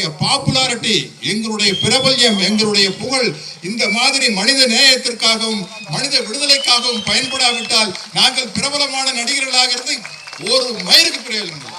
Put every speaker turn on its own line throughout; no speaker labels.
எங்களுடைய பாப்புலாரிட்டி எங்களுடைய பிரபல்யம் எங்களுடைய புகழ் இந்த மாதிரி மனித நேயத்திற்காகவும் மனித விடுதலைக்காகவும் பயன்படாவிட்டால் நாங்கள் பிரபலமான நடிகர்களாக இருந்து ஒரு மயிருக்கு பிரயோஜனம்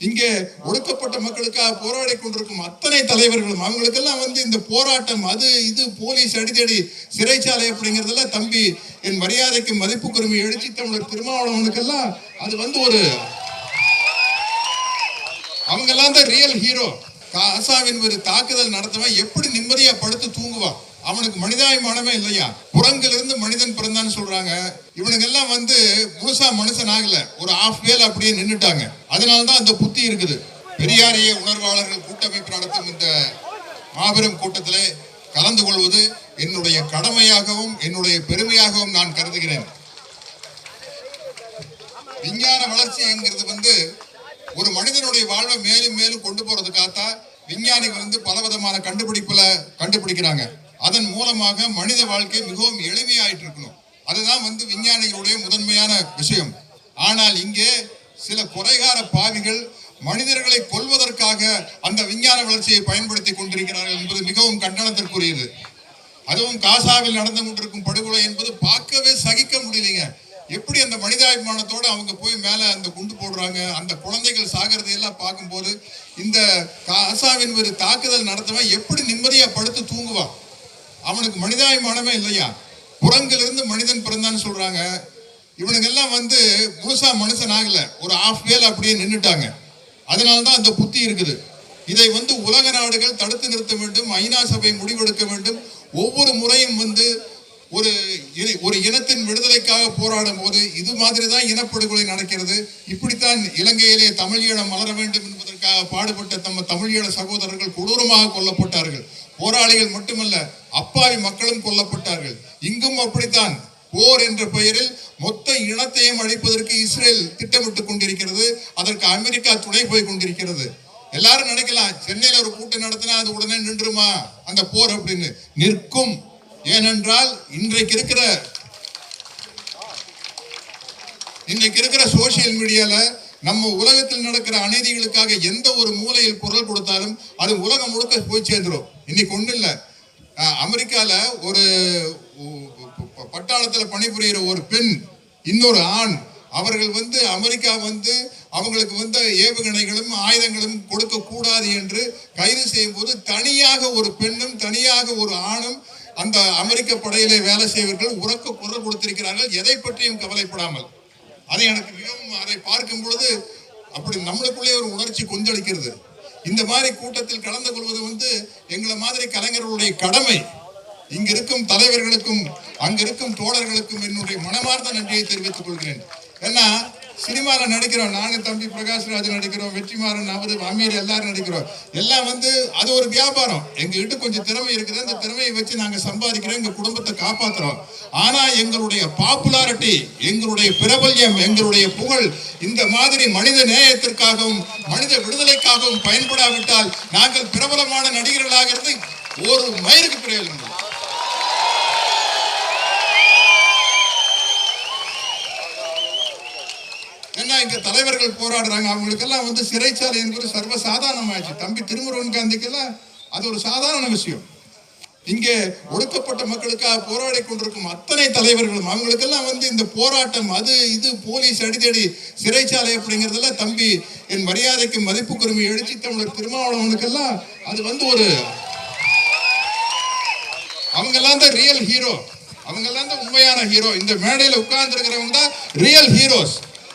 இங்கே ஒடுக்கப்பட்ட மக்களுக்காக போராடி கொண்டிருக்கும் அத்தனை தலைவர்களும் அவங்களுக்கெல்லாம் வந்து இந்த போராட்டம் அது இது போலீஸ் அடிதடி சிறைச்சாலை அப்படிங்கிறதெல்லாம் தம்பி என் மரியாதைக்கு மதிப்புக்குரிமை எழுச்சி தமிழர் திருமாவளவனுக்கெல்லாம் அது வந்து ஒரு அவங்கெல்லாம் தான் ரியல் ஹீரோ காசாவின் ஒரு தாக்குதல் நடத்தவன் எப்படி நிம்மதியா படுத்து தூங்குவான்? அவனுக்கு மனிதாபிமானமே இல்லையா? புறங்கிலிருந்து மனிதன் பிறந்தான்னு சொல்றாங்க. இவனுக்கு எல்லாம் வந்து முழுசா மனுஷன் ஆகல. ஒரு ஆஃப் வேல் அப்படியே நின்றுட்டாங்க அதனாலதான் அந்த புத்தி இருக்குது. பெரியாரிய உணர்வாளர்கள் கூட்டமைப்பு நடத்தும் இந்த மாபெரும் கூட்டத்திலே கலந்து கொள்வது என்னுடைய கடமையாகவும் என்னுடைய பெருமையாகவும் நான் கருதுகிறேன். விஞ்ஞான வளர்ச்சிங்கிறது வந்து ஒரு மனிதனுடைய வாழ்வை மேலும் மேலும் கொண்டு போறதுக்காகத்தான் விஞ்ஞானிகள் வந்து பலவிதமான கண்டுபிடிப்புல கண்டுபிடிக்கிறாங்க. அதன் மூலமாக மனித வாழ்க்கை மிகவும் எளிமையாயிட்டு இருக்கணும் அதுதான் வந்து விஞ்ஞானிகளுடைய முதன்மையான விஷயம். ஆனால் இங்கே சில குறைகார பாவிகள் மனிதர்களை கொல்வதற்காக அந்த விஞ்ஞான வளர்ச்சியை பயன்படுத்தி கொண்டிருக்கிறார்கள் என்பது மிகவும் கண்டனத்திற்குரியது. அதுவும் காசாவில் நடந்து கொண்டிருக்கும் படுகொலை என்பது பார்க்கவே சகிக்க முடியலைங்க. எப்படி அந்த மனிதாபிமானத்தோடு அவங்க போய் மேலே அந்த குண்டு போடுறாங்க அந்த குழந்தைகள் சாகிறதையெல்லாம் பார்க்கும்போது இந்த காசாவின் ஒரு தாக்குதல் நடத்தவன் எப்படி நிம்மதியாக படுத்து தூங்குவான்? அவனுக்கு மனிதாபிமானமே இல்லையா? புறங்கிலிருந்து மனிதன் பிறந்தான்னு சொல்கிறாங்க இவனுங்கெல்லாம் வந்து முழுசா மனுஷன் ஆகலை. ஒரு ஆஃப் வேல் அப்படியே நின்றுட்டாங்க அதனால தான் அந்த புத்தி இருக்குது. இதை வந்து உலக நாடுகள் தடுத்து நிறுத்த வேண்டும் ஐநா சபை முடிவெடுக்க வேண்டும். ஒவ்வொரு முறையும் வந்து ஒரு ஒரு இனத்தின் விடுதலைக்காக போராடும் போது இது மாதிரி தான் இனப்படுகொலை நடக்கிறது. இப்படித்தான் இலங்கையிலே தமிழ் ஈழம் மலர வேண்டும் என்பதற்காக பாடுபட்ட நம்ம தமிழ் ஈழ சகோதரர்கள் கொடூரமாக கொல்லப்பட்டார்கள். போராளிகள் மட்டுமல்ல அப்பாவி மக்களும் கொல்லப்பட்டார்கள். இங்கும் அப்படித்தான். போர் என்ற பெயரில் மொத்த இனத்தையும் அழிப்பதற்கு இஸ்ரேல் திட்டமிட்டுக் கொண்டிருக்கிறது. அதற்கு அமெரிக்கா துணை போய் கொண்டிருக்கிறது. எல்லாரும் நினைக்கலாம் சென்னையில ஒரு கூட்டம் நடத்தினா அது உடனே நின்றுமா? அந்த போர் அப்படின்னு நிற்கும். ஏனென்றால் இன்றைக்கு இருக்கிற இன்னைக்கு இருக்கிற சோசியல் மீடியால நம்ம உலகத்தில் நடக்கிற அநீதிகளுக்காக எந்த ஒரு மூலையில் குரல் கொடுத்தாலும் அது உலகம் முழுக்க போய் சேர்ந்துரும். இன்னைக்கு ஒண்ணு இல்லை. அமெரிக்கால ஒரு பட்டாளத்தில் பட்டாளத்துல பணிபுரிகிற ஒரு பெண் இன்னொரு ஆண் அவர்கள் வந்து அமெரிக்கா வந்து அவங்களுக்கு வந்து ஏவுகணைகளும் ஆயுதங்களும் கொடுக்க கூடாது என்று கைது செய்யும் போது தனியாக ஒரு பெண்ணும் தனியாக ஒரு ஆணும் அந்த அமெரிக்க படையிலே வேலை செய்வர்கள் உறக்க குரல் கொடுத்திருக்கிறார்கள் எதை பற்றியும் கவலைப்படாமல். அதை எனக்கு மிகவும் அதை பார்க்கும் பொழுது அப்படி நம்மளுக்குள்ளே ஒரு உணர்ச்சி கொந்தளிக்கிறது இந்த மாதிரி கூட்டத்தில் கலந்து கொள்வது வந்து எங்களை மாதிரி கலைஞர்களுடைய கடமை. இங்க இருக்கும் தலைவர்களுக்கும் அங்க இருக்கும் தோழர்களுக்கும் என்னுடைய மனமார்ந்த நன்றியை தெரிவித்துக் கொள்கிறேன். ஏன்னா சினிமால நடிக்கிறோம். நானும் தம்பி பிரகாஷ்ராஜ் நடிக்கிறோம் வெற்றிமாறன் அவரு அமீர் எல்லாரும் நடிக்கிறோம். எல்லாம் வந்து அது ஒரு வியாபாரம். எங்ககிட்ட கொஞ்சம் திறமை இருக்குது. அந்த திறமையை வச்சு நாங்க சம்பாதிக்கிறோம். எங்க குடும்பத்தை காப்பாத்துறோம். ஆனா எங்களுடைய பாப்புலாரிட்டி எங்களுடைய பிரபல்யம் எங்களுடைய புகழ் இந்த மாதிரி மனித நேயத்திற்காகவும் மனித விடுதலைக்காகவும் பயன்படாவிட்டால் நாங்கள் பிரபலமான நடிகர்களாக இருந்து ஒரு மயிருக்கு பிரயோஜனம் இங்க தலைவர்கள் போராடுறாங்க. அவங்களுக்கெல்லாம் வந்து சிறைச்சாலை என்பது சர்வ சாதாரணமாயிடுச்சு தம்பி திருமுருகன் காந்திக்கெல்லாம் அது ஒரு சாதாரண விஷயம். இங்கே ஒடுக்கப்பட்ட மக்களுக்காக போராடி கொண்டிருக்கும் அத்தனை தலைவர்களும் அவங்களுக்கெல்லாம் வந்து இந்த போராட்டம் அது இது போலீஸ் அடித்தடி சிறைச்சாலை அப்படிங்கிறதெல்லாம் தம்பி என் மரியாதைக்கு மதிப்புக்குரிமை எழுச்சி தமிழர் திருமாவளவனுக்கெல்லாம் அது வந்து ஒரு அவங்கெல்லாம் தான் ரியல் ஹீரோ அவங்கெல்லாம் தான் உண்மையான ஹீரோ இந்த மேடையில் உட்கார்ந்து இருக்கிறவங்க தான் ரியல் ஹீரோஸ்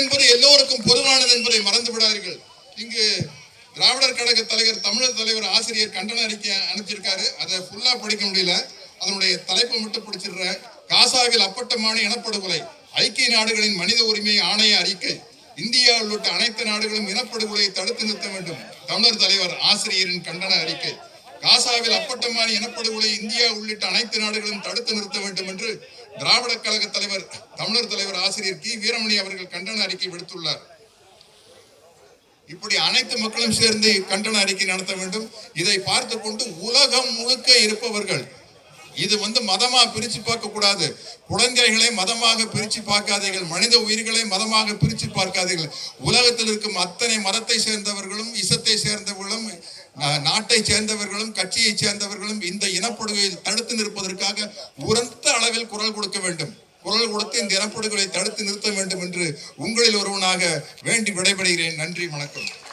என்பது எல்லோருக்கும் பொதுவானது என்பதை மறந்து விடாதீர்கள் இங்கு திராவிடர் கழக தலைவர் தமிழர் தலைவர் ஆசிரியர் கண்டன அறிக்கை அனுப்பிச்சிருக்காரு அதை ஃபுல்லா படிக்க முடியல. அதனுடைய தலைப்பை மட்டும் படிச்சிடுறேன் காசாவில் அப்பட்டமான இனப்படுகொலை ஐக்கிய நாடுகளின் மனித உரிமை ஆணைய அறிக்கை இந்தியா உள்ளிட்ட அனைத்து நாடுகளும் இனப்படுகொலையை தடுத்து நிறுத்த வேண்டும். தமிழர் தலைவர் ஆசிரியரின் கண்டன அறிக்கை காசாவில் அப்பட்டமான இனப்படுகொலை இந்தியா உள்ளிட்ட அனைத்து நாடுகளும் தடுத்து நிறுத்த வேண்டும் என்று திராவிட கழக தலைவர் தமிழர் தலைவர் ஆசிரியர் கி. வீரமணி அவர்கள் கண்டன அறிக்கை விடுத்துள்ளார். இப்படி அனைத்து மக்களும் சேர்ந்து கண்டன அறிக்கை நடத்த வேண்டும். இதை பார்த்து கொண்டு உலகம் முழுக்க இருப்பவர்கள் இது வந்து மதமா பிரிச்சு பார்க்க கூடாது. குழந்தைகளை மதமாக பிரிச்சு பார்க்காதீர்கள். மனித உயிர்களை மதமாக பிரிச்சு பார்க்காதீர்கள். உலகத்தில் இருக்கும் அத்தனை மதத்தை சேர்ந்தவர்களும் இசத்தை சேர்ந்தவர்களும் நாட்டை சேர்ந்தவர்களும் கட்சியை சேர்ந்தவர்களும் இந்த இனப்படுகையை தடுத்து நிற்பதற்காக உரத்த அளவில் குரல் கொடுக்க வேண்டும். குரல் கொடுத்து இந்த இனப்படுகொலை தடுத்து நிறுத்த வேண்டும் என்று உங்களில் ஒருவனாக வேண்டி விடைபெறுகிறேன். நன்றி வணக்கம்.